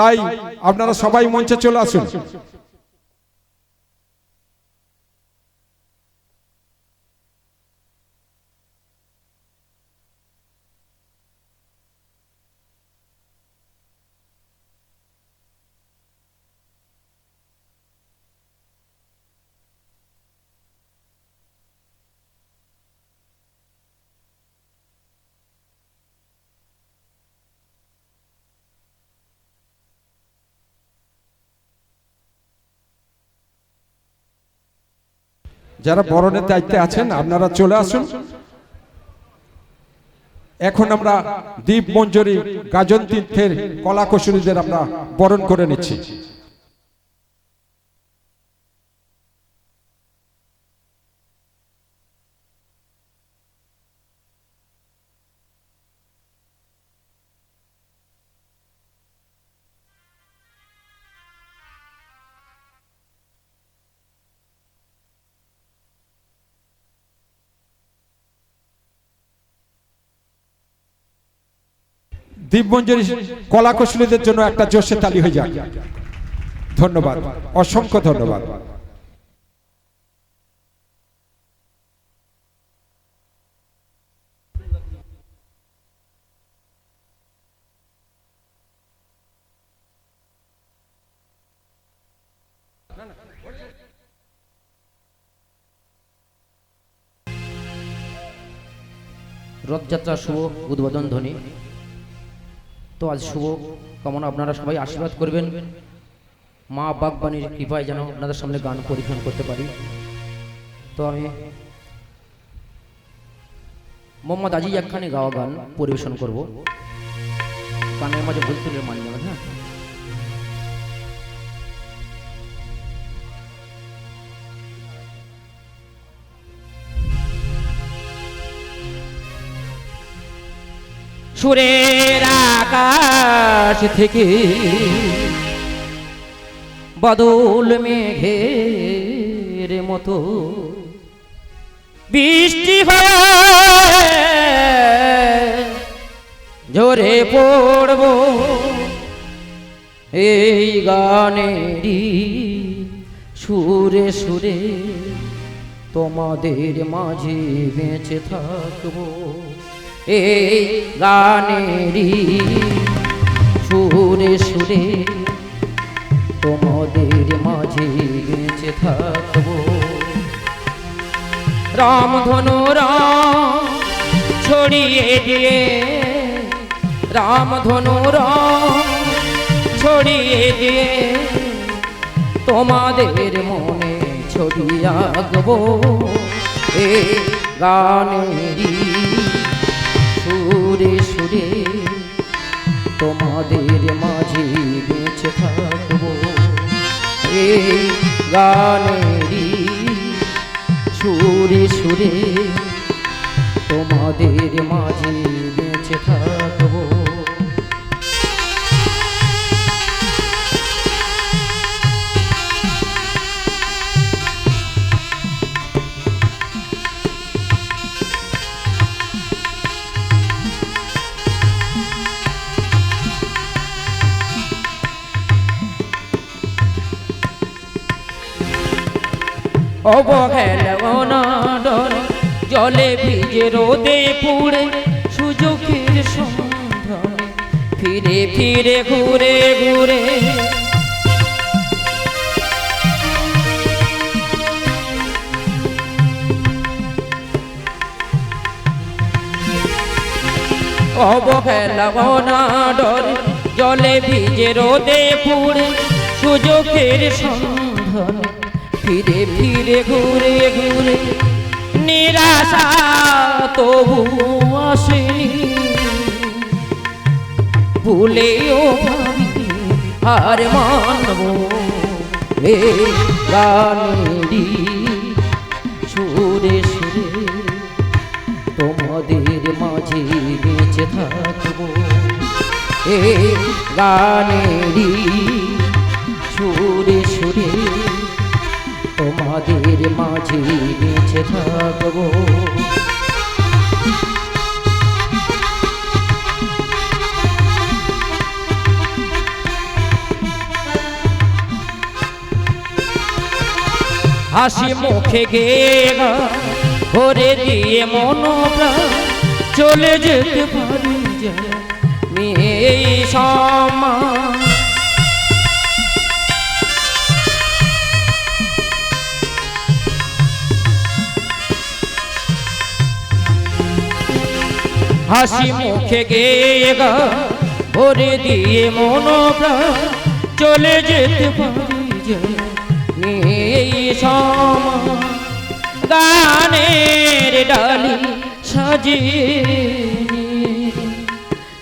তাই আপনারা সবাই মঞ্চে চলে আসুন। যারা বরণের দায়িত্বে আছেন, আপনারা চলে আসুন। এখন আমরা দ্বীপ মঞ্জুরি গাজন তীর্থের কলা আমরা বরণ করে নিচ্ছি। দ্বীপমঞ্জুরি কলা কৌশলীদের জন্য একটা জোশে তালি হয়ে যাক। ধন্যবাদ। অসংখ্য ধন্যবাদ। রথযাত্রা শুভ, উদ্বোধন ধ্বনি। তো আজ শুভ। কামনা আপনারা সবাই আশীর্বাদ করবেন। মা বাগবাণীর কৃপায় যেন আপনাদের সামনে গান পরিবেশন করতে পারি। তো আমি মোহাম্মদ আজিজ একখানে গাওয়া গান পরিবেশন করব। গানের মাঝে ভুল তুলে মানি যাবেন হ্যাঁ। সুরের আকাশ থেকে বদল মেঘের মতো বৃষ্টি ঝরে পড়ব এই গানেরই সুরে সুরে তোমাদের মাঝে বেঁচে থাকব। এই গানেরই সুরে সুরে তোমাদের মাঝে বেঁচে থাকব। রাম ধনু রাম ছড়িয়ে দিয়ে, রাম ধনু রাম ছড়িয়ে দিয়ে তোমাদের মনে ছড়িয়ে আঁকবো। এই গানেরই সুরে সুরে তোমাদের মাঝে বেঁচে থাকব। এই গানেরই সুরে সুরে তোমাদের মাঝে অবহেলা জলে ভিজে রোদে পুড়ে সুযোগের সন্ধানে ফিরে ফিরে, ঘুরে ঘুরে। অবহেলা জলে ভিজে রোদে পুড়ে সুযোগের সন্ধানে ফিরে ফিরে, ঘুরে ঘুরে। নিরাশা তবু আসেনি। ভুলেও ভাবি আর মানব এ গানেরই সুরে সুরে তোমাদের মাঝে বেঁচে থাকব। এ গানেরই সুরে সুরে তোমাদের মাঝে বেঁচে থাকব। হাসি মুখে গে ভরে দিয়ে মন চলে যেতে পারি যে মেয়ে সব হাসি মুখে গেয়ে গা, ভরে দিয়ে মন চলে যেতে পারি সমান গানের ডালি সাজিয়ে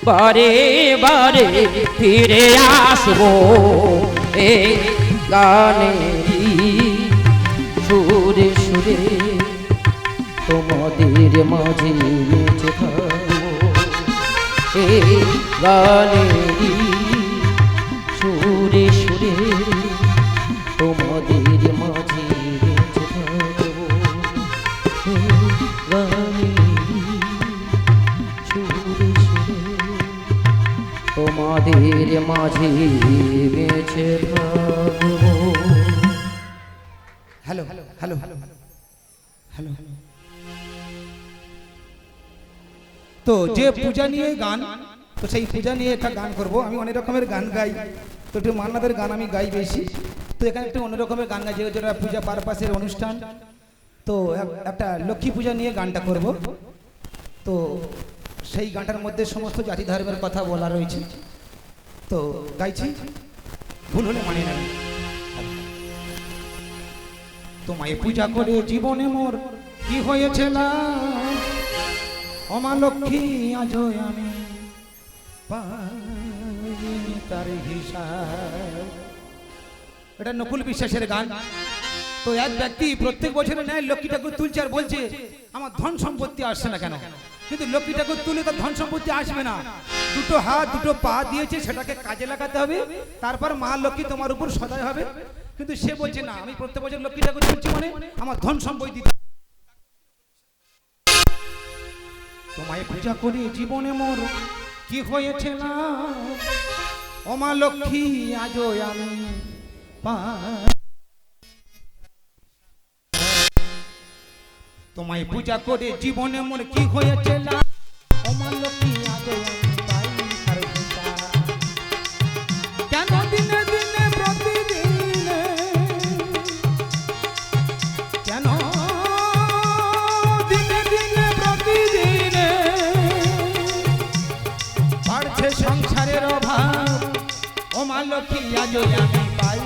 বারে বারে ফিরে আসব এই গানেরই সুরে সুরে। তোমাদের মাঝে বেঁচে এই গানেরই সুরে সুরে তোমাদের মাঝে তোমাদের মাঝে বেঁচে থাকব। Hello hello hello hello hello. তো যে পূজা নিয়ে গান তো সেই পূজা নিয়ে একটা গান করব। আমি অনেক রকমের গান গাই। তো একটু মান্নাদের গান আমি গাই বেশি। তো এখানে একটু অন্য রকমের গান গাই যেহেতু এটা পূজা পারপাসের অনুষ্ঠান। তো একটা লক্ষ্মী পূজা নিয়ে গানটা করব। তো সেই গানটার মধ্যে সমস্ত জাতি ধর্মের কথা বলা রয়েছে। তো গাইছি। ভুল হলে মানে না তোমায় পূজা করে জীবনে মোর কি হয়েছে না অমা লক্ষ্মী আজ আমি তার হিসাব। এটা নকুল বিশ্বাসের গান। তো এক ব্যক্তি প্রত্যেক বছরে নেয় লক্ষ্মী ঠাকুর তুলছে আর বলছে, আমার ধন সম্পত্তি আসছে না কেন? কিন্তু লক্ষ্মী ঠাকুর তুলে তার ধন সম্পত্তি আসবে না। দুটো হাত, দুটো পা দিয়েছে, সেটাকে কাজে লাগাতে হবে। তারপর মা লক্ষ্মী তোমার উপর সদয় হবে। কিন্তু সে বলছে, না, আমি প্রত্যেক বছর লক্ষ্মী ঠাকুর তুলছি মানে আমার ধন সম্পত্তি তোমায় পূজা করি জীবনে মোর কি হয়েছে না? অমা লক্ষ্মী, আজও আমি তোমায় পূজা করে জীবনে মোর কি হয়েছে না? আমি পাই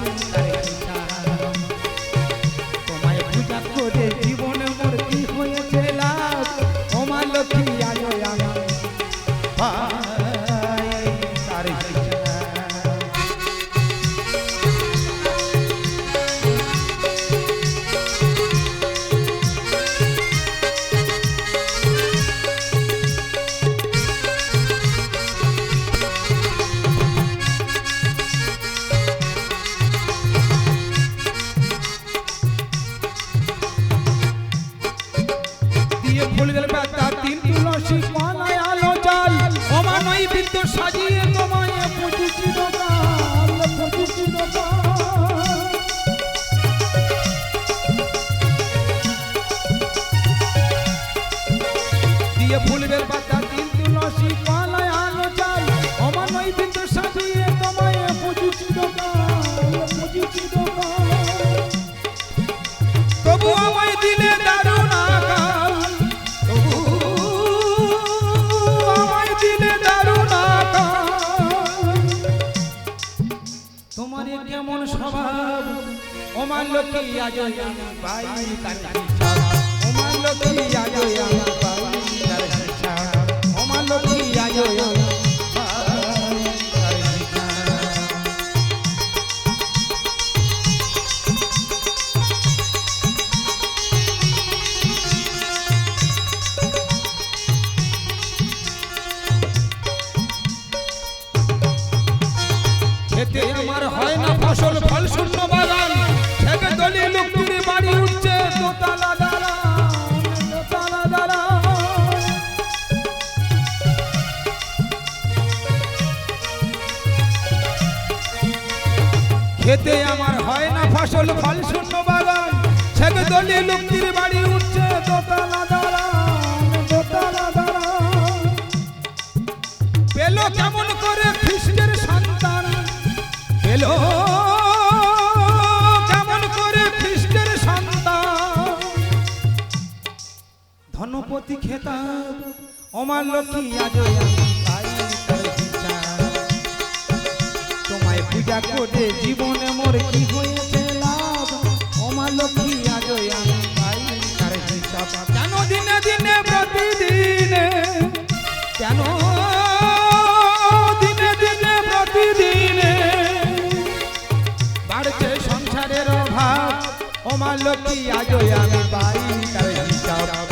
দিলে দারুণ কেমন স্বভাব? ওমার লক্ষ্মী আজ পাই তার ওমার লক্ষ্মী আজ আমার হয় না ফসল, ফল শূন্য বাগান। থেকে দলি লুকুরে বাড়ি উঠছে দোতলা খেতে আমার হয় না ফসল, ফল শূন্য বাগান। সে দলি অমার লক্ষ্মী আজ তোমায় পূজা করে জীবনে মোর কি হয়েছে লাভ? অমার লক্ষ্মী আজ আমি কেন দিনে দিনে, প্রতিদিনে? কেন দিনে দিনে, প্রতিদিনে? বাড়ছে সংসারের অভাব ওমার লক্ষ্মী আজও আমি পাই তার হিসাব